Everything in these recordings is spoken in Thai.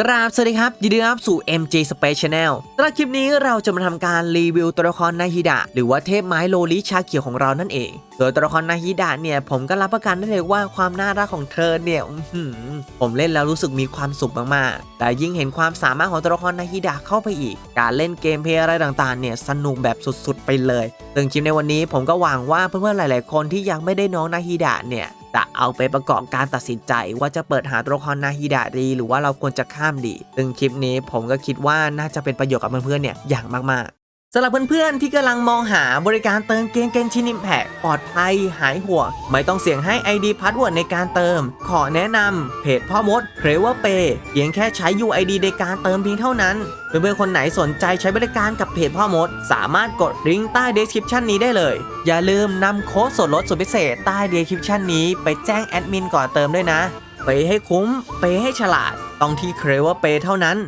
กราบสวัสดีครับ ยินดีต้อนรับสู่ MJ Space Channel สำหรับคลิปนี้เราจะมาทำการรีวิวตัวละครนาฮิดะหรือว่าเทพไม้โลลิชาเขียวของเรานั่นเอง โดยตัวละครนาฮิดะเนี่ย ผมก็รับประกันได้เลยว่าความน่ารักของเธอเนี่ยผมเล่นแล้วรู้สึกมีความสุขมากๆ แต่ยิ่งเห็นความสามารถของตัวละครนาฮิดะเข้าไปอีก การเล่นเกมเพลย์อะไรต่างๆ เนี่ยสนุกแบบสุดๆ ไปเลยซึ่งคลิปในวันนี้ผมก็หวังว่าเพื่อนๆหลาย ๆ คนที่ยังไม่ได้น้องนาฮิดะเนี่ย จะเอาไปประกอบการตัดสินใจว่าจะเปิดหาตัวละครนาฮิดะดี หรือว่าเราควรจะข้ามดี ซึ่งคลิปนี้ผมก็คิดว่าน่าจะเป็นประโยชน์กับเพื่อนๆเนี่ยอย่างมากๆ สำหรับเพื่อนๆ ที่กำลังมองหาบริการเติมเกมเกนชินิมแพกปลอดภัยหายห่วงไม่ต้องเสี่ยงให้ ID พาสเวิร์ดในการเติม ขอแนะนำเพจพ่อมดเพรเวอร์เปเพียงแค่ใช้ UID ในการเติมเพียงเท่านั้น เพื่อนๆ คนไหนสนใจใช้บริการกับเพจพ่อมด สามารถกดลิงก์ใต้ description นี้ได้เลย อย่าลืมนำโค้ดส่วนลดสุดพิเศษใต้ description นี้ไปแจ้งแอดมินก่อนเติมด้วยนะไปให้คุ้มไปให้ฉลาดต้องที่เครเวอร์เปเท่านั้น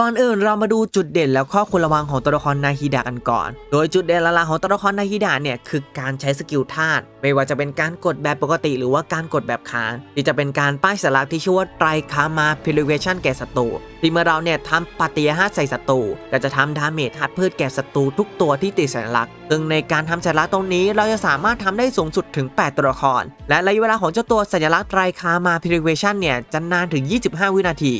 ก่อนอื่นเรามาดูจุดเด่นแล้วข้อควรระวังของตัวละครนาฮิดะกันก่อน โดยจุดเด่นหลักๆของตัวละครนาฮิดะเนี่ยคือการใช้สกิลธาตุไม่ว่าจะเป็นการกดแบบปกติหรือว่าการกดแบบค้างที่จะเป็นการป้ายสัญลักษณ์ที่ชื่อว่าไตรคามาพิลิเวชันแก่ศัตรูที่เมื่อเราเนี่ยทำปฏิยาธาตุใส่ศัตรูก็จะทำดาเมจธาตุพืชแก่ศัตรูทุกตัวที่ติดสัญลักษณ์ซึ่งในการทำสัญลักษณ์ตรงนี้เราจะสามารถทำได้สูงสุดถึง 8 ตัวละคร และระยะเวลาของเจ้าตัวสัญลักษณ์ไตรคามาพิลิเวชันเนี่ยจะนานถึง 25 วินาที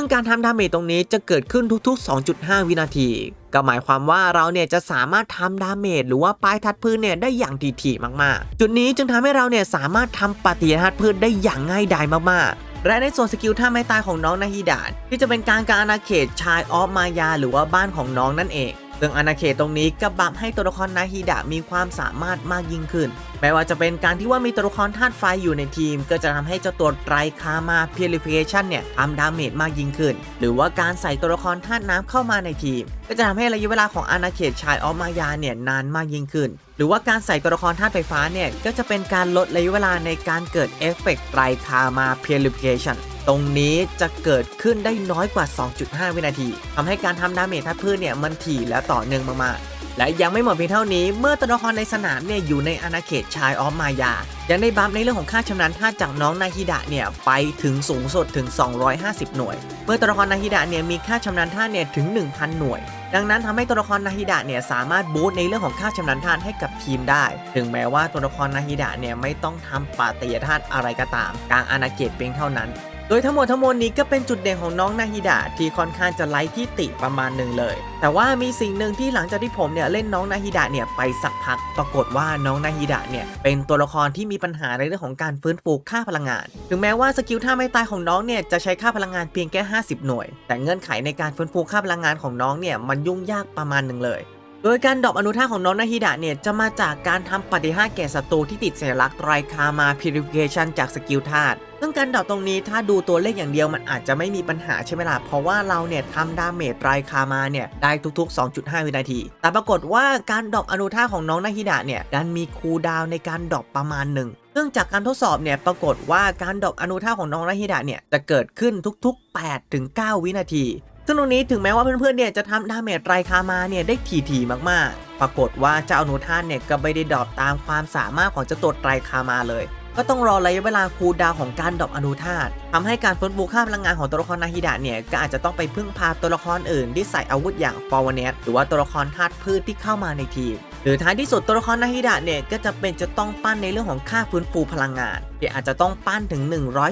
ซึ่งการทำดาเมจตรงนี้จะเกิดขึ้นทุกๆ 2.5 วินาที ก็หมายความว่าเราเนี่ยจะสามารถทำดาเมจหรือว่าปลายทัดพืชเนี่ยได้อย่างถี่ๆมากๆ จุดนี้จึงทำให้เราเนี่ยสามารถทำปฏิทัดพืชได้อย่างง่ายดายมากๆและในส่วนสกิลท่าไม้ตายของน้องนาฮิดาที่จะเป็นการการอาณาเขตชายออฟมายา หรือว่าบ้านของน้องนั่นเอง ซึ่งอาณาเขตตรงนี้ก็บัฟให้ตัวละครนาฮิดะมีความสามารถมากยิ่งขึ้นแม้ว่าจะเป็นการที่ว่ามีตัวละครธาตุไฟอยู่ในทีม ก็จะทำให้เจ้าตัวไรคามาพิลิฟิเคชันเนี่ยทำดาเมจมากยิ่งขึ้น หรือว่าการใส่ตัวละครธาตุน้ำเข้ามาในทีม ก็จะทำให้ระยะเวลาของอาณาเขตชายออมายาเนี่ยนานมากยิ่งขึ้น หรือว่าการใส่ตัวละครธาตุไฟฟ้าเนี่ยก็จะเป็นการลดระยะเวลาในการเกิดเอฟเฟกต์ไรคามาพิลิฟิเคชัน ตรงนี้จะเกิดขึ้นได้น้อยกว่า 2.5 วินาทีทำให้การทำดาเมจทัดพืชเนี่ยมันถี่และต่อเนื่องมากๆ และยังไม่หมดเพียงเท่านี้ เมื่อตัวละครในสนามเนี่ยอยู่ในอาณาเขตชายออฟมายา ยังได้บัฟในเรื่องของค่าชำนาญธาจากน้องนาฮิดะเนี่ยไปถึงสูงสุดถึง 250 หน่วย เมื่อตัวละครนาฮิดะเนี่ยมีค่าชำนาญธาเนี่ยถึง 1,000 หน่วยดังนั้นทำให้ตัวละครนาฮิดะเนี่ยสามารถบูสต์ในเรื่องของค่าชำนาญธาให้กับทีมได้ ถึงแม้ว่าตัวละครนาฮิดะเนี่ยไม่ต้องทำปาติยธาตุอะไรก็ตามกลางอาณาเขตเพียงเท่านั้น โดยทั้งหมดทั้งมวลนี้ก็เป็นจุดเด่นของน้องนาฮิดะที่ค่อนข้างจะไร้ที่ติประมาณหนึ่งเลย แต่ว่ามีสิ่งหนึ่งที่หลังจากที่ผมเนี่ยเล่นน้องนาฮิดะเนี่ยไปสักพัก ปรากฏว่าน้องนาฮิดะเนี่ยเป็นตัวละครที่มีปัญหาในเรื่องของการฟื้นฟูค่าพลังงาน ถึงแม้ว่าสกิลท่าไม่ตายของน้องเนี่ยจะใช้ค่าพลังงานเพียงแค่ 50 หน่วย แต่เงื่อนไขในการฟื้นฟูค่าพลังงานของน้องเนี่ยมันยุ่งยากประมาณหนึ่งเลย โดยการดรอปอนุธาของน้องนาฮิดะเนี่ย จะมาจากการทำปฏิหารแก่ศัตรูที่ติดสัญลักษณ์ไตรคามาพิริฟิเคชันจากสกิลธาตุซึ่งการดรอปตรงนี้ถ้าดูตัวเลขอย่างเดียวมันอาจจะไม่มีปัญหาใช่ไหมล่ะ เพราะว่าเราเนี่ยทำดาเมจไตรคามาเนี่ย ได้ทุก ๆ 2.5 วินาที แต่ปรากฏว่าการดรอปอนุธาของน้องนาฮิดะเนี่ยดันมีคูลดาวในการดรอปประมาณหนึ่งซึ่งจากการทดสอบเนี่ยปรากฏว่าการดรอปอนุธาของน้องนาฮิดะเนี่ยจะเกิดขึ้นทุก ๆ8-9 วินาที ซึ่งตรงนี้ถึงแม้ว่าเพื่อนๆเนี่ยจะทำดาเมจไรคามาเนี่ยได้ถี่ๆมากๆ ปรากฏว่าเจ้าอนุท่านเนี่ยก็ไม่ได้ดรอปตามความสามารถของเจ้าตัวไรคามาเลย ก็ต้องรอระยะเวลาคูลดาวของการดรอปอนุธาตุทำให้การฟื้นฟูค่าพลังงานของตัวละครนาฮิดะเนี่ยก็อาจจะต้องไปพึ่งพาตัวละครอื่นที่ใส่อาวุธอย่างฟอร์วเนสหรือว่าตัวละครธาตุพืชที่เข้ามาในทีมหรือท้ายที่สุดตัวละครนาฮิดะเนี่ยก็จะเป็นจะต้องปั้นในเรื่องของค่าฟื้นฟูพลังงานที่อาจจะต้องปั้นถึง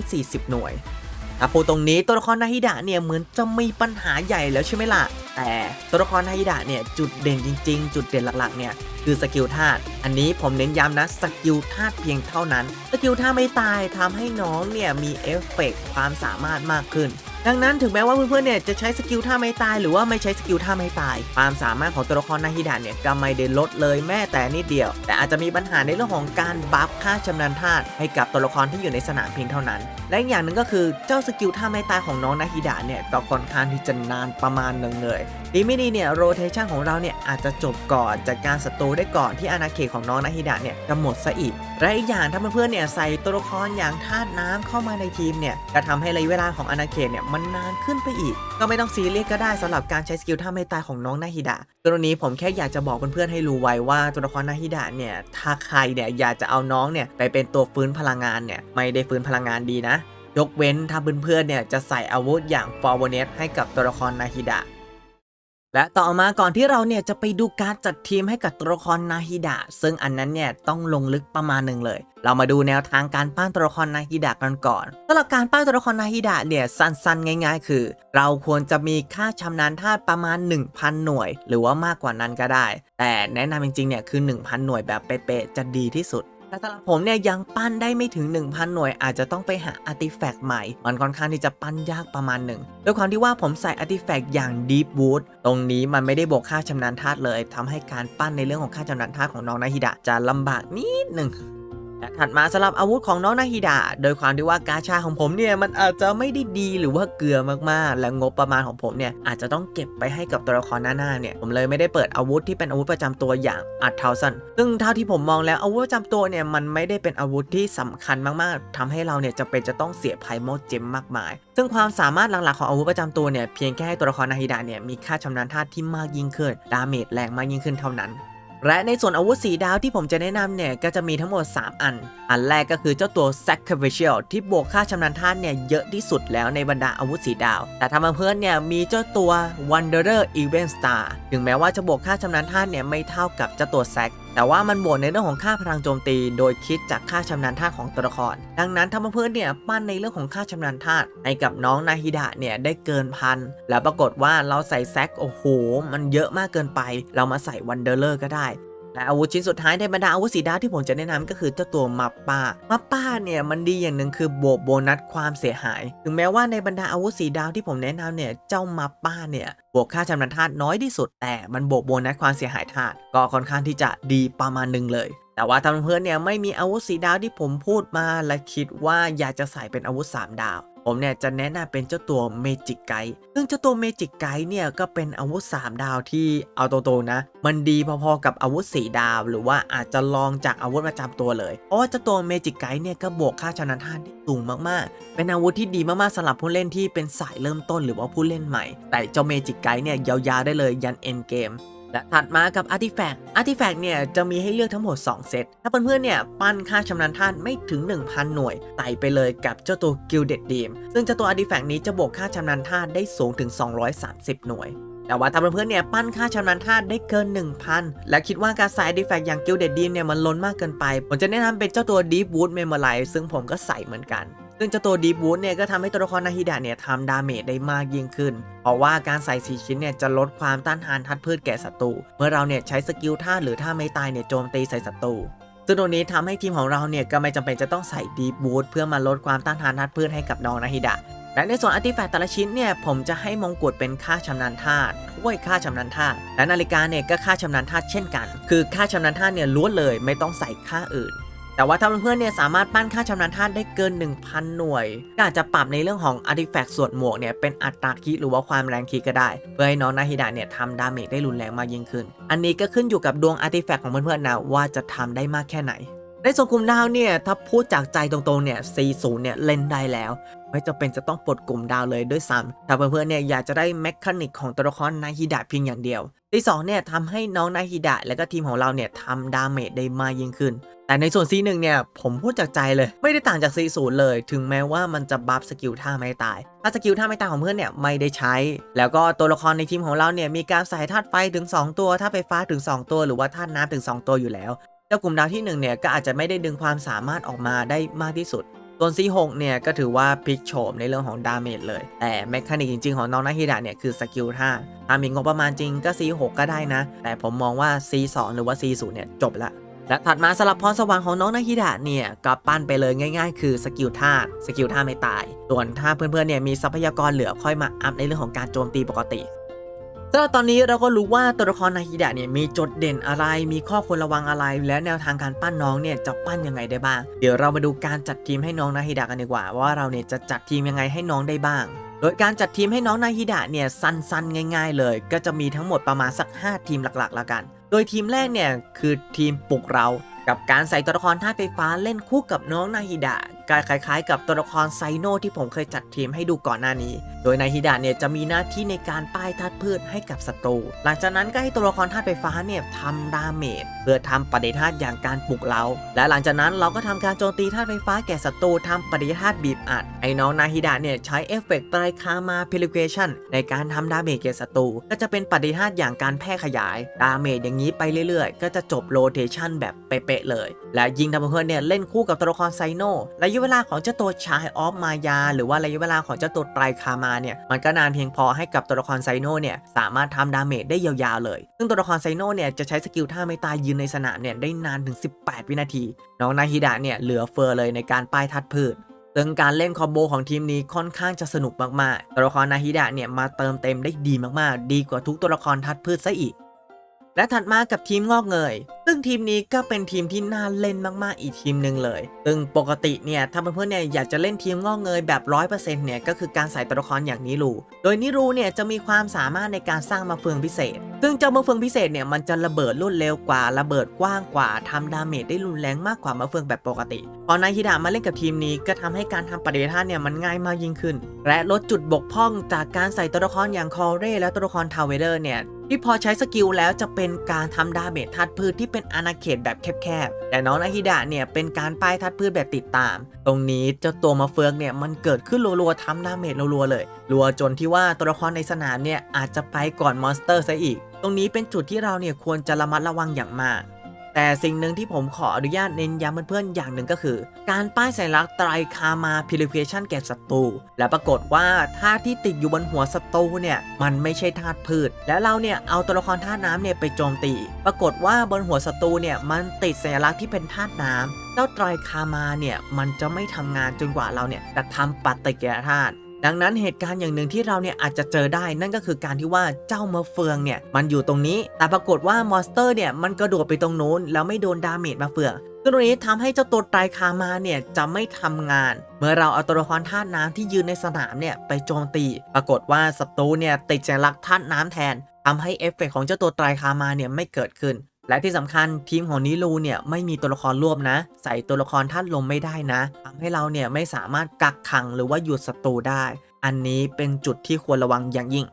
140 หน่วย ถ้าพูดตรงนี้ตัวละครนาฮิดะเนี่ยเหมือนจะมีปัญหาใหญ่แล้วใช่ไหมล่ะ แต่ตัวละครนาฮิดะเนี่ยจุดเด่นจริง ๆ จุดเด่นหลักๆเนี่ย คือสกิลธาตุอันนี้ผมเน้นย้ำนะสกิลธาตุเพียงเท่านั้น สกิลธาตุไม่ตายทำให้น้องเนี่ยมีเอฟเฟกต์ความสามารถมากขึ้น ดังนั้นถึงแม้ว่าเพื่อนๆเนี่ยจะใช้สกิลท่าไม่ตาย หรือว่าไม่ใช้สกิลท่าไม่ตาย ความสามารถของตัวละครนาฮิดะเนี่ยก็ไม่ได้ลดเลยแม้แต่นิดเดียว แต่อาจจะมีปัญหาในเรื่องของการบัฟค่าชำนาญธาตุให้กับตัวละครที่อยู่ในสนามเพียงเท่านั้น และอีกอย่างหนึ่งก็คือเจ้าสกิลท่าไม่ตายของน้องนาฮิดะเนี่ยก็ค่อนข้างที่จะนานประมาณหนึ่งเลยดีไม่ดีเนี่ยโรเทชันของเราเนี่ยอาจจะจบก่อนจัดการศัตรูได้ก่อนที่อาณาเขตของน้องนาฮิดะเนี่ยจะหมดซะอีก และอีกอย่างถ้าเพื่อนๆเนี่ยใส่ตัวละครอย่างธาตุน้ำเข้ามาในทีมเนี่ยจะทำให้ระยะเวลาของอาณาเขตเนี่ยมันนานขึ้นไปอีก ก็ไม่ต้องซีเรียสก็ได้สำหรับการใช้สกิลท่าไม่ตายของน้องนาฮิดะตัวนี้ผมแค่อยากจะบอกเพื่อนๆให้รู้ไว้ว่าตัวละครนาฮิดะเนี่ยถ้าใครเนี่ยอยากจะเอาน้องเนี่ยไปเป็นตัวฟื้นพลังงานเนี่ยไม่ได้ฟื้นพลังงานดีนะยกเว้นถ้าเพื่อนๆเนี่ยจะใส่อาวุธอย่างฟอร์วเนสให้กับตัวละครนาฮิดะ และต่อมาก่อนที่เราเนี่ยจะไปดูการจัดทีมให้กับตัวละครนาฮิดะซึ่งอันนั้นเนี่ยต้องลงลึกประมาณหนึ่งเลย เรามาดูแนวทางการปั้นตัวละครนาฮิดะกันก่อนสำหรับการปั้นตัวละครนาฮิดะเนี่ยสั้นๆ ง่าย ๆ คือ เราควรจะมีค่าชำนาญธาตุประมาณ 1,000 หน่วย หรือว่ามากกว่านั้นก็ได้ แต่แนะนำจริงๆเนี่ยคือ 1,000 หน่วยแบบเป๊ะๆจะดีที่สุด แต่สำหรับผมเนี่ยยังปั้นได้ไม่ถึง 1,000 หน่วย อาจจะต้องไปหาอาร์ติแฟกต์ใหม่ มันค่อนข้างที่จะปั้นยากประมาณหนึ่งด้วยความที่ว่าผมใส่อาร์ติแฟกต์อย่าง Deep Wood ตรงนี้มันไม่ได้บวกค่าชำนาญธาตุเลยทำให้การปั้นในเรื่องของค่าชำนาญธาตุของน้องนาฮิดะจะลำบากนิดหนึ่ง และถัดมาสำหรับอาวุธของน้องนาฮิดะโดยความที่ว่ากาชาของผมเนี่ยมันอาจจะไม่ได้ดีหรือว่าเกลือมากๆ และงบประมาณของผมเนี่ยอาจจะต้องเก็บไปให้กับตัวละครหน้าๆเนี่ยผมเลยไม่ได้เปิดอาวุธที่เป็นอาวุธประจำตัวอย่างอัดเทาซันซึ่งเท่าที่ผมมองแล้วอาวุธประจำตัวเนี่ยมันไม่ได้เป็นอาวุธที่สำคัญมากๆทำให้เราเนี่ยจะเป็นจะต้องเสียไพโมเจมมากมาย ซึ่งความสามารถหลักๆของอาวุธประจำตัวเนี่ยเพียงแค่ให้ตัวละครนาฮิดะเนี่ยมีค่าชำนาญธาตุที่มากยิ่งขึ้นดาเมจแรงมากยิ่งขึ้นเท่านั้น และในส่วนอาวุธสีดาวที่ผมจะแนะนำเนี่ย ก็จะมีทั้งหมด 3 อัน อันแรกก็คือเจ้าตัว Sacrificial ที่บวกค่าชำนาญท่านเนี่ย เยอะที่สุดแล้วในบรรดาอาวุธสีดาว แต่ถ้ามาเพื่อนเนี่ย มีเจ้าตัว Wanderer Event Star ถึงแม้ว่าจะบวกค่าชำนาญท่านเนี่ยไม่เท่ากับเจ้าตัว Sac แต่ว่ามันบวกในเรื่องของค่าพลังโจมตี โดยคิดจากค่าชำนาญธาตุของตัวละคร ดังนั้นถ้ามาเพื่อนเนี่ยปั้นในเรื่องของค่าชำนาญธาตุให้กับน้องนาฮิดะเนี่ยได้เกินพันแล้วปรากฏว่าเราใส่แซกโอ้โห มันเยอะมากเกินไป เรามาใส่วันเดอร์เลอร์ก็ได้ และอาวุธชิ้นสุดท้ายในบรรดาอาวุธสีดาวที่ผมจะแนะนำก็คือเจ้าตัวมัปป้ามัปป้าเนี่ยมันดีอย่างหนึ่งคือบวกโบนัสความเสียหาย ถึงแม้ว่าในบรรดาอาวุธสีดาวที่ผมแนะนำเนี่ยเจ้ามัปป้าเนี่ยบวกค่าชำนาญธาตุน้อยที่สุด แต่มันบวกโบนัสความเสียหายธาตุก็ค่อนข้างที่จะดีประมาณหนึ่งเลยแต่ว่าถ้าเพื่อนเนี่ยไม่มีอาวุธสีดาวที่ผมพูดมาและคิดว่าอยากจะใส่เป็นอาวุธ 3 ดาว ผมเนี่ยจะแนะนำเป็นเจ้าตัวเมจิกไกด์ซึ่งเจ้าตัวเมจิกไกด์เนี่ยก็เป็นอาวุธ 3 ดาวที่เอาตรงๆนะ มันดีพอๆกับอาวุธ 4 ดาว หรือว่าอาจจะลองจากอาวุธประจำตัวเลยเพราะว่าเจ้าตัวเมจิกไกด์เนี่ยก็บวกค่าชนะธาตุที่สูงมากๆ เป็นอาวุธที่ดีมากๆสำหรับผู้เล่นที่เป็นสายเริ่มต้นหรือว่าผู้เล่นใหม่ แต่เจ้าเมจิกไกด์เนี่ยยาวๆได้เลยยันเอ็นเกม และถัดมากับอาร์ติแฟกต์อาร์ติแฟกต์เนี่ยจะมีให้เลือกทั้งหมด 2 เซต ถ้าเพื่อนๆเนี่ยปั้นค่าชำนาญธาตุไม่ถึง 1,000 หน่วยใส่ไปเลยกับเจ้าตัว Gilded Dream ซึ่งเจ้าตัวอาร์ติแฟกต์นี้จะบวกค่าชำนาญธาตุได้สูงถึง 230 หน่วยแต่ว่าถ้าเพื่อนๆเนี่ยปั้นค่าชำนาญธาตุได้เกิน 1,000 และคิดว่าการใส่อาถิแฟกอย่าง Gilded Dream เนี่ยมันล้นมากเกินไป ผมจะแนะนำเป็นเจ้าตัว Deep Wood Memorize ซึ่งผมก็ใส่เหมือนกัน ซึ่งเจ้าตัวดีบูทเนี่ยก็ทำให้ตัวละครนาฮิดะเนี่ยทำดาเมจได้มากยิ่งขึ้น เพราะว่าการใส่สีชิ้นเนี่ยจะลดความต้านทานทัดพืชแก่ศัตรู เมื่อเราเนี่ยใช้สกิลท่าหรือท่าไม่ตายเนี่ยโจมตีใส่ศัตรูซึ่งตรงนี้ทำให้ทีมของเราเนี่ยก็ไม่จำเป็นจะต้องใส่ดีบูทเพื่อมาลดความต้านทานทัดพืชให้กับน้องนาฮิดะและในส่วนอาร์ติแฟกต์แต่ละชิ้นเนี่ยผมจะให้มงกุฎเป็นค่าชำนาญธาตุถ้วยค่าชำนาญธาตุและนาฬิกาเนี่ยก็ค่าชำนาญธาตุเช่นกัน คือค่าชำนาญธาตุเนี่ยล้วนเลยไม่ต้องใส่ค่าอื่น แต่ว่าถ้าเพื่อนๆเนี่ยสามารถปั้นค่าชำนาญธาตุได้เกิน 1,000 หน่วย ก็อาจจะปรับในเรื่องของอาร์ติแฟกต์ส่วนหมวกเนี่ยเป็นอัตราคีหรือว่าความแรงคีก็ได้ เพื่อให้น้องนาฮิดะเนี่ยทำดาเมจได้รุนแรงมากยิ่งขึ้น อันนี้ก็ขึ้นอยู่กับดวงอาร์ติแฟกต์ของเพื่อนๆนะว่าจะทำได้มากแค่ไหน ในส่วนกลุ่มดาวเนี่ยถ้าพูดจากใจตรงๆเนี่ย 40 เนี่ยเล่นได้แล้ว ไม่จำเป็นจะต้องปลดกลุ่มดาวเลยด้วยซ้ำถ้าเพื่อนๆเนี่ยอยากจะได้แมคานิกของตัวละครนาฮิดะเพียงอย่างเดียวที่สองเนี่ยทำให้น้องนาฮิดะและก็ทีมของเราเนี่ยทำดาเมจได้มากยิ่งขึ้น แต่ในส่วน C1 เนี่ยผมพูดจากใจเลย ไม่ได้ต่างจาก C0 เลย ถึงแม้ว่ามันจะบัฟสกิลท่าไม่ตาย ถ้าสกิลท่าไม่ตายของเพื่อนเนี่ยไม่ได้ใช้ แล้วก็ตัวละครในทีมของเราเนี่ยมีการใส่ธาตุไฟถึง 2 ตัวธาตุไฟฟ้าถึง 2 ตัว หรือว่าธาตุน้ำถึง 2 ตัวอยู่แล้ว เจ้ากลุ่มดาวที่1เนี่ยก็อาจจะไม่ได้ดึงความสามารถออกมาได้มากที่สุดส่วน C6 เนี่ยก็ถือว่าพลิกโฉมในเรื่องของดาเมจเลย แต่แมคานิกจริงๆ ของน้องนาฮิดะเนี่ยคือสกิลท่าถ้ามีงบประมาณจริงก็ C6 ก็ได้นะ แต่ผมมองว่า C2 หรือว่า C0 เนี่ยจบละ และถัดมาสลับพรสวรรค์ของน้องนาฮิดะเนี่ยก็ปั้นไปเลยง่ายๆ คือสกิลท่าสกิลท่าไม่ตาย ส่วนถ้าเพื่อนๆเนี่ยมีทรัพยากรเหลือค่อยมาอัพในเรื่องของการโจมตีปกติ สำหรับตอนนี้เราก็รู้ว่าตัวละครนาฮิดะเนี่ยมีจุดเด่นอะไร มีข้อควรระวังอะไร และแนวทางการปั้นน้องเนี่ยจะปั้นยังไงได้บ้าง เดี๋ยวเรามาดูการจัดทีมให้น้องนาฮิดะกันดีกว่า ว่าเราเนี่ยจะจัดทีมยังไงให้น้องได้บ้าง โดยการจัดทีมให้น้องนาฮิดะเนี่ยสั้นๆ ง่าย ๆ เลย ก็จะมีทั้งหมดประมาณสัก 5 ทีมหลักๆละกัน โดยทีมแรกเนี่ยคือทีมปลุกเรากับการใส่ตัวละครธาตุไฟฟ้าเล่นคู่กับน้องนาฮิดะ ก็คล้ายๆ กับตัวละครไซโนที่ผมเคยจัดทีมให้ดูก่อนหน้านี้ โดยนายฮิดะเนี่ยจะมีหน้าที่ในการป้ายธาตุพืชให้กับศัตรู หลังจากนั้นก็ให้ตัวละครธาตุไฟฟ้าเนี่ยทำดาเมจเพื่อทำปฏิธาตุอย่างการปลุกเรา และหลังจากนั้นเราก็ทำการโจมตีธาตุไฟฟ้าแก่ศัตรูทำปฏิธาตุบีบอัด ไอ้น้องนาฮิดะเนี่ยใช้เอฟเฟกต์ไตรคามาเพลิเกชันในการทำดาเมจแก่ศัตรูก็จะเป็นปฏิธาตุอย่างการแพร่ขยาย ดาเมจอย่างนี้ไปเรื่อยๆ ก็จะจบโรเทชันแบบเป๊ะๆเลย และยิงทำเพื่อนเนี่ยเล่นคู่กับตัวละครไซโนระยะเวลาของเจ้าตัวชายออฟมายา หรือว่าระยะเวลาของเจ้าตัวไตรคามาเนี่ยมันก็นานเพียงพอให้กับตัวละครไซโนเนี่ยสามารถทำดาเมจได้ยาวๆเลย ซึ่งตัวละครไซโนเนี่ยจะใช้สกิลท่าไม่ตายยืนในสนามเนี่ยได้นานถึง 18 วินาที น้องนาฮิดะเนี่ยเหลือเฟือเลยในการป้ายทัดพืชซึ่งการเล่นคอมโบของทีมนี้ค่อนข้างจะสนุกมากๆ ตัวละครนาฮิดะเนี่ยมาเติมเต็มได้ดีมากๆ ดีกว่าทุกตัวละครทัดพืชซะอีก และถัดมากับทีมงอกเงย ซึ่งทีมนี้ก็เป็นทีมที่น่าเล่นมากๆอีกทีมหนึ่งเลย ซึ่งปกติเนี่ยถ้าเพื่อนๆเนี่ยอยากจะเล่นทีมงอกเงยแบบ 100%เนี่ยก็คือการใส่ตัวละครอย่างนิรู โดยนิรูเนี่ยจะมีความสามารถในการสร้างมาเฟืองพิเศษ ซึ่งเจ้ามาเฟืองพิเศษเนี่ยมันจะระเบิดรวดเร็วกว่าระเบิดกว้างกว่าทำดาเมจได้รุนแรงมากกว่ามาเฟืองแบบปกติ พอนายฮิดะมาเล่นกับทีมนี้ก็ทำให้การทำปฏิท่าเนี่ยมันง่ายมากยิ่งขึ้น และลดจุดบกพร่องจากการใส่ตัวละครอย่างคอเร่และตัวละครทาวเวเดอร์เนี่ย ที่พอใช้สกิลแล้วจะเป็นการทำดาเมจทัดพืชที่เป็นอาณาเขตแบบแคบๆ แต่น้องอาฮิดะเนี่ยเป็นการป้ายทัดพืชแบบติดตาม ตรงนี้เจ้าตัวมาเฟืองเนี่ยมันเกิดขึ้นรัวๆทำดาเมจรัวๆเลย รัวจนที่ว่าตัวละครในสนามเนี่ยอาจจะไปก่อนมอนสเตอร์ซะอีก ตรงนี้เป็นจุดที่เราเนี่ยควรจะระมัดระวังอย่างมาก แต่สิ่งหนึ่งที่ผมขออนุญาตเน้นย้ำเพื่อนๆอย่างหนึ่งก็คือ การป้ายสัญลักษณ์ไตรคามาพิลิเ a ชันแก่ศัตรูและปรากฏว่าธาตุที่ติดอยู่บนหัวศัตรูเนี่ยมันไม่ใช่ธาตุพืช แล้วเราเนี่ยเอาตัวละครธาตุน้ำเนี่ยไปโจมตี ปรากฏว่าบนหัวศัตรูเนี่ยมันติดสัญลักษณ์ที่เป็นธาตุน้ำเจ้าไตรคามาเนี่ยมันจะไม่ทำงานจนกว่าเราเนี่ยจะทำปฏิกิริยาธาตุ ดังนั้นเหตุการณ์อย่างหนึ่งที่เราเนี่ยอาจจะเจอได้นั่นก็คือการที่ว่าเจ้ามะเฟืองเนี่ยมันอยู่ตรงนี้ แต่ปรากฏว่ามอนสเตอร์เนี่ยมันกระโดดไปตรงนู้นแล้วไม่โดนดาเมจมะเฟืองตรงนี้ทำให้เจ้าตัวไตรคามาเนี่ยจะไม่ทำงาน เมื่อเราเอาตัวละครธาตุน้ำที่ยืนในสนามเนี่ยไปโจมตี ปรากฏว่าศัตรูเนี่ยติดสัญลักธาตุน้ำแทนทำให้เอฟเฟกต์ของเจ้าตัวไตรคามาเนี่ยไม่เกิดขึ้น และที่สำคัญทีมของนิลูเนี่ยไม่มีตัวละครร่วมนะ ใส่ตัวละครธาตุลมไม่ได้นะทำให้เราเนี่ยไม่สามารถกักขังหรือว่าหยุดศัตรูได้ อันนี้เป็นจุดที่ควรระวังอย่างยิ่ง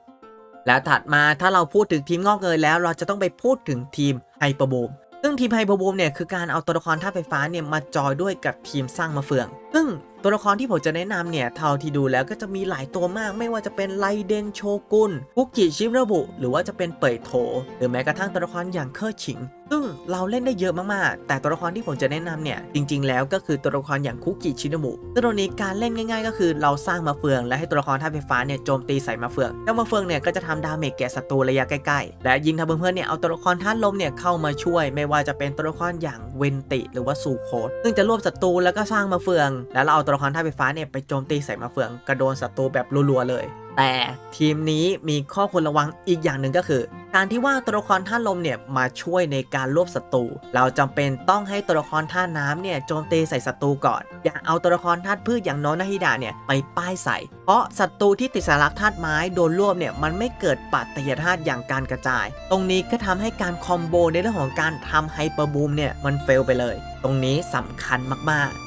และถัดมาถ้าเราพูดถึงทีมงอกเงยแล้วเราจะต้องไปพูดถึงทีมไฮเปอร์บูมซึ่งทีมไฮเปอร์บูมเนี่ยคือการเอาตัวละครธาไฟฟ้าเนี่ยมาจอยด้วยกับทีมสร้างมาเฟือง ซึ่งตัวละครที่ผมจะแนะนำเนี่ยเท่าที่ดูแล้วก็จะมีหลายตัวมาก ไม่ว่าจะเป็นไลเดนโชกุนคุกกิชิมระบุ หรือว่าจะเป็นเปยโถ หรือแม้กระทั่งตัวละครอย่างเคอร์ชิง ซึ่งเราเล่นได้เยอะมากๆ แต่ตัวละครที่ผมจะแนะนำเนี่ยจริง ๆ แล้วก็คือตัวละครอย่างคุกกิชินมุซึ่งตรงนี้การเล่นง่าย ๆ ก็คือเราสร้างมาเฟือง และให้ตัวละครธาไฟฟ้าเนี่ยโจมตีใส่มาเฟืองแล้วมาเฟืองเนี่ยก็จะทำดาเมจแก่ศัตรูระยะใกล้ๆ และยิงทำเพื่อนๆเนี่ยเอาตัวละครธาตุลมเนี่ยเข้ามาช่วย ไม่ว่าจะเป็นตัวละครอย่างเวนติ หรือว่าซูโคดซึ่งจะรวบศัตรูแล้วก็สร้างมาเฟืองแล้วเราเอาตัวละครธาไฟฟ้าเนี่ยไปโจมตีใส่มาเฟืองกระโดนศัตรูแบบรัวๆเลย แต่ทีมนี้มีข้อควรระวังอีกอย่างหนึ่งก็คือ การที่ว่าตัวละครท่าลมเนี่ยมาช่วยในการรวบศัตรูเราจำเป็นต้องให้ตัวละครท่าน้ำเนี่ยโจมตีใส่ศัตรูก่อน อย่าเอาตัวละครธาตุพืชอย่างโนนาฮิดะเนี่ยไปป้ายใส่ เพราะศัตรูที่ติดสัญลักธาตุไม้โดนรวบเนี่ยมันไม่เกิดปฏิกิริยาธาตุอย่างการกระจาย ตรงนี้ก็ทำให้การคอมโบในเรื่องของการทำไฮเปอร์บูมเนี่ยมันเฟลไปเลย ตรงนี้สำคัญมากๆ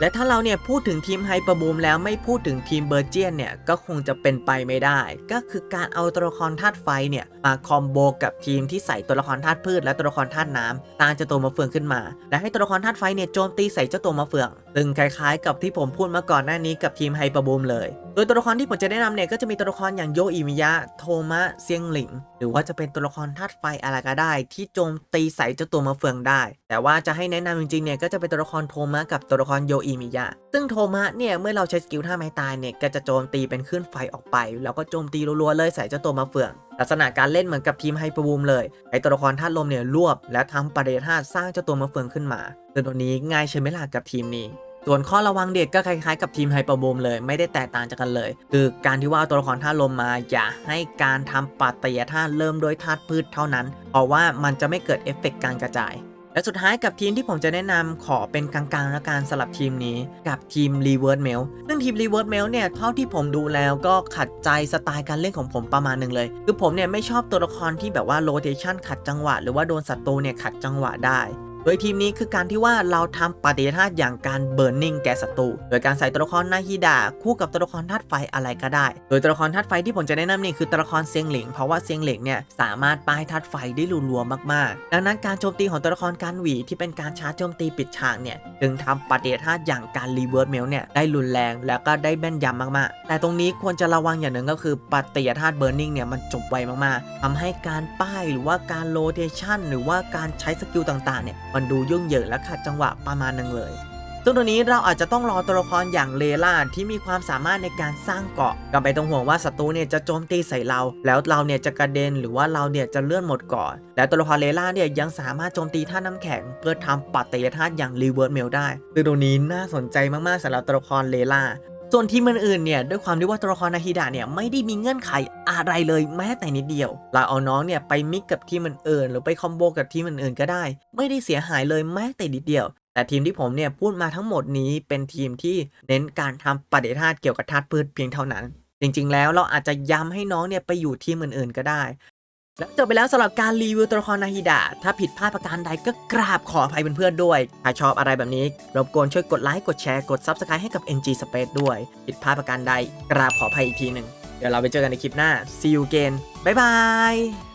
และถ้าเราเนี่ยพูดถึงทีมไฮเปอร์บูมแล้วไม่พูดถึงทีมเบอร์เจียนเนี่ยก็คงจะเป็นไปไม่ได้ ก็คือการเอาตัวละครธาตุไฟเนี่ยมาคอมโบกับทีมที่ใส่ตัวละครธาตุพืชและตัวละครธาตุน้ำตามเจ้าตัวมะเฟืองขึ้นมา และให้ตัวละครธาตุไฟเนี่ยโจมตีใส่เจ้าตัวมะเฟืองซึ่งคล้ายๆ กับที่ผมพูดมาก่อนหน้านี้กับทีมไฮเปอร์บูมเลย โดยตัวละครที่ผมจะแนะนำเนี่ยก็จะมีตัวละครอย่างโยอิมิยะโทมะเซียงหลิง หรือว่าจะเป็นตัวละครธาตุไฟอะไรก็ได้ ที่โจมตีใส่เจ้าตัวมะเฟืองได้ แต่ว่าจะให้แนะนำจริงๆเนี่ยก็จะเป็นตัวละครโทมะกับตัวละครโยอิมิยะ ซึ่งโทมะเนี่ย เมื่อเราใช้สกิลท่าไม้ตายเนี่ย ก็จะโจมตีเป็นคลื่นไฟออกไป แล้วก็โจมตีรัวๆเลยใส่เจ้าตัวมะเฟือง ลักษณะการเล่นเหมือนกับทีมไฮเปอร์บูมเลย ไอตัวละครธาตุลมเนี่ยรวบ และทำปฏิธาตุสร้างเจ้าตัวมะเฟืองขึ้นมาตัวนี้ง่ายใช่ไหมล่ะกับทีมนี้ส่วนข้อระวังเด็ดก็คล้ายๆกับทีมไฮเปอร์บูมเลยไม่ได้แตกต่างจากกันเลย คือการที่ว่าตัวละครธาตุลมมา อย่าให้การทำปฏิยธาตุเริ่มโดยธาตุพืชเท่านั้น เพราะว่ามันจะไม่เกิดเอฟเฟกต์การกระจาย และสุดท้ายกับทีมที่ผมจะแนะนำขอเป็นกลางๆ และการสลับทีมนี้กับทีม r e v e r s e Mail ซึ่งทีม r e v e r s e Mail เนี่ยเท่าที่ผมดูแล้วก็ขัดใจสไตล์การเล่นของผมประมาณหนึ่งเลย คือผมเนี่ยไม่ชอบตัวละครที่แบบว่าโรเตชันขัดจังหวะ หรือว่าโดนศัตรูเนี่ยขัดจังหวะได้ โดยทีมนี้คือการที่ว่าเราทำปฏิทินอย่างการเบิร์นนิ่งแก่ศัตรู โดยการใส่ตัวละครนาฮิดะคู่กับตัวละครธาตุไฟอะไรก็ได้ โดยตัวละครธาตุไฟที่ผมจะแนะนำนี่คือตัวละครเซียงหลิง เพราะว่าเซียงหลิงเนี่ยสามารถป้ายธาตุไฟได้รัวๆมากๆ ดังนั้นการโจมตีของตัวละครการหวีที่เป็นการชาร์จโจมตีปิดฉากเนี่ยจึงทำปฏิทินอย่างการรีเวิร์สเมลเนี่ยได้รุนแรงแล้วก็ได้แม่นยำมากๆ แต่ตรงนี้ควรจะระวังอย่างหนึ่งก็คือปฏิทินเบิร์นนิ่งเนี่ยมันจบไวมากๆทำให้การป้ายหรือว่าการโรเทชันหรือว่าการใช้สกิลต่างๆเนี่ยมันดูยุ่งเหยิงและขัดจังหวะประมาณหนึงเลยซึ่งตัวนี้เราอาจจะต้องรอตัวละครอย่างเลล่าที่มีความสามารถในการสร้างเกาะก็ไปต้องห่วงว่าศัตรูเนี่ยจะโจมตีใส่เรา แล้วเราเนี่ยจะกระเด็นหรือว่าเราเนี่ยจะเลื่อนหมดเกาะและตัวละครเลล่าเนี่ยยังสามารถโจมตีท่าน้ำแข็ง เพื่อทำปัตยธาตุอย่างรีเวิร์สเมลได้ซึ่งตัวนี้น่าสนใจมากๆสำหรับตัวละครเลล่า ส่วนทีมอื่นๆเนี่ยด้วยความที่ว่าตัวละครนาฮิดะเนี่ยไม่ได้มีเงื่อนไขอะไรเลยแม้แต่นิดเดียวเราเอาน้องเนี่ยไปมิกกับทีมอื่นๆหรือไปคอมโบกับทีมอื่นๆก็ได้ ไม่ได้เสียหายเลยแม้แต่นิดเดียว แต่ทีมที่ผมเนี่ยพูดมาทั้งหมดนี้เป็นทีมที่เน้นการทำปฏิธาตุเกี่ยวกับธาตุพืชเพียงเท่านั้น จริงๆ แล้วเราอาจจะย้ำให้น้องเนี่ยไปอยู่ทีมอื่นๆก็ได้ แล้วจบไปแล้วสำหรับการรีวิวตัวละครนาฮิดะถ้าผิดพลาดประการใดก็กราบขออภัยเพื่อนๆด้วย ถ้าชอบอะไรแบบนี้ รบกวนช่วยกดไลค์กดแชร์กด Subscribe ให้กับ NG Space ด้วย ผิดพลาดประการใด กราบขออภัยอีกทีหนึ่ง เดี๋ยวเราไปเจอกันในคลิปหน้า see you again บ๊ายบาย